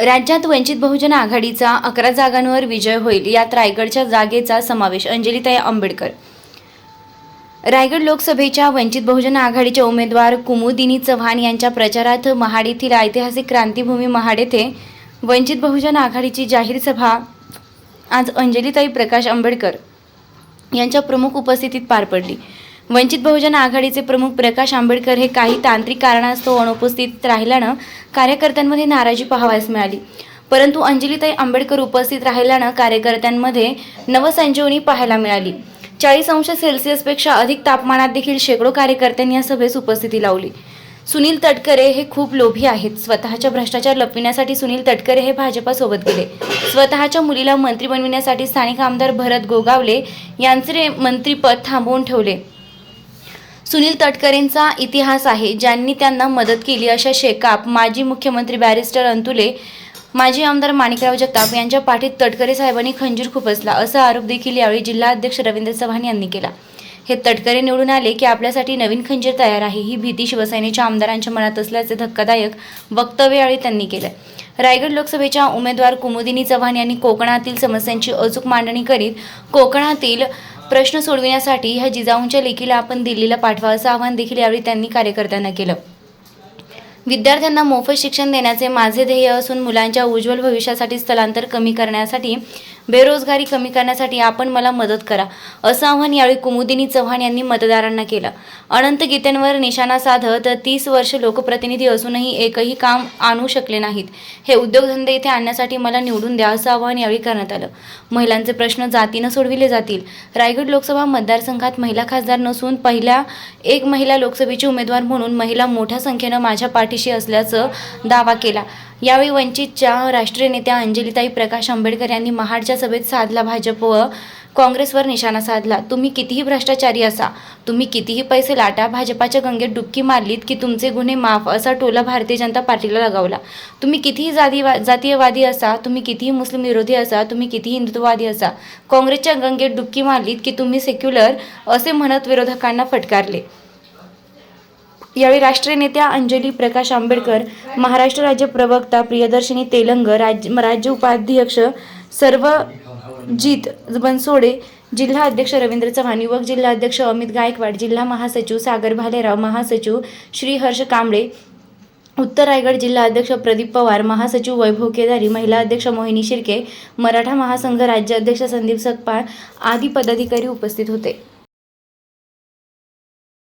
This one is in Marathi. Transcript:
राज्यात वंचित बहुजन आघाडीचा अकरा जागांवर विजय होईल यात रायगडच्या जागेचा समावेश. अंजलीताई आंबेडकर. रायगड लोकसभेच्या वंचित बहुजन आघाडीचे उमेदवार कुमुदिनी चव्हाण यांच्या प्रचारार्थ महाड येथील ऐतिहासिक क्रांतीभूमी महाड येथे वंचित बहुजन आघाडीची जाहीर सभा आज अंजलीताई प्रकाश आंबेडकर यांच्या प्रमुख उपस्थितीत पार पडली. वंचित बहुजन आघाडीचे प्रमुख प्रकाश आंबेडकर हे काही तांत्रिक कारणास्तव अनुपस्थित राहिल्यानं कार्यकर्त्यांमध्ये नाराजी पाहावयास मिळाली. परंतु अंजलीताई आंबेडकर उपस्थित राहिल्यानं कार्यकर्त्यांमध्ये नवसंजीवनी पाहायला मिळाली. चाळीस अंश सेल्सिअसपेक्षा अधिक तापमानात देखील शेकडो कार्यकर्त्यांनी या सभेस उपस्थिती लावली. सुनील तटकरे हे खूप लोभी आहेत. स्वतःच्या भ्रष्टाचार लपविण्यासाठी सुनील तटकरे हे भाजपासोबत गेले. स्वतःच्या मुलीला मंत्री बनविण्यासाठी स्थानिक आमदार भरत गोगावले यांचे मंत्रीपद थांबवून ठेवले. सुनील तटकरेंचा इतिहास आहे ज्यांनी त्यांना मदत केली अशा शेकाप माजी मुख्यमंत्री बॅरिस्टर अंतुले माजी आमदार माणिकराव जगताप यांच्या पाठीत तटकरे साहेबांनी खंजीर खुपसला असा आरोप देखील यावेळी जिल्हाध्यक्ष रवींद्र चव्हाण यांनी केला. हे तटकरे निवडून आले की आपल्यासाठी नवीन खंजीर तयार आहे ही भीती शिवसेनेच्या आमदारांच्या मनात असल्याचे धक्कादायक वक्तव्य यावेळी त्यांनी केलं रायगड लोकसभेच्या उमेदवार कुमुदिनी चव्हाण यांनी कोकणातील समस्यांची अचूक मांडणी करीत कोकणातील प्रश्न सोडविण्यासाठी ह्या जिजाऊंच्या लेखीला आपण दिल्लीला पाठवा असं आवाहन देखील यावेळी त्यांनी कार्यकर्त्यांना केलं. विद्यार्थ्यांना मोफत शिक्षण देण्याचे माझे ध्येय असून मुलांच्या उज्ज्वल भविष्यासाठी स्थलांतर कमी करण्यासाठी बेरोजगारी कमी करण्यासाठी आपण मला मदत करा असं आव्हान यावेळी कुमुदिनी चव्हाण यांनी मतदारांना केलं. अनंत गीतेंवर निशाणा साधत तीस वर्ष लोकप्रतिनिधी असूनही एकही काम आणू शकले नाहीत. हे उद्योगधंदे इथे आणण्यासाठी मला निवडून द्या असं आवाहन यावेळी करण्यात आलं. महिलांचे प्रश्न जातीनं सोडविले जातील. रायगड लोकसभा मतदारसंघात महिला खासदार नसून पहिल्या एक महिला लोकसभेची उमेदवार म्हणून महिला मोठ्या संख्येनं माझ्या पाठीशी असल्याचं दावा केला. यावेळी वंचितच्या राष्ट्रीय नेत्या अंजलीताई प्रकाश आंबेडकर यांनी महाडच्या सभेत साधला भाजप व काँग्रेसवर निशाणा साधला. तुम्ही कितीही भ्रष्टाचारी असा तुम्ही कितीही पैसे लाटा भाजपाच्या गंगेत डुबकी मारलीत की तुमचे गुन्हे माफ असा टोला भारतीय जनता पार्टीला लगावला. तुम्ही कितीही जाती जातीयवादी असा तुम्ही कितीही मुस्लिम विरोधी असा तुम्ही कितीही हिंदुत्ववादी असा काँग्रेसच्या गंगेत डुबकी मारलीत की तुम्ही सेक्युलर असे म्हणत विरोधकांना फटकारले. यावेळी राष्ट्रीय नेत्या अंजली प्रकाश आंबेडकर महाराष्ट्र राज्य प्रवक्ता प्रियदर्शनी तेलंग राज्य राज्य उपाध्यक्ष सर्वजित बनसोडे जिल्हा अध्यक्ष रवींद्र चव्हाण युवक जिल्हा अध्यक्ष अमित गायकवाड जिल्हा महासचिव सागर भालेराव महासचिव श्री हर्ष कांबळे उत्तर रायगड जिल्हा अध्यक्ष प्रदीप पवार महासचिव वैभव केदारी महिला अध्यक्ष मोहिनी शिर्के मराठा महासंघ राज्य अध्यक्ष संदीप सकपाळ आदी पदाधिकारी उपस्थित होते.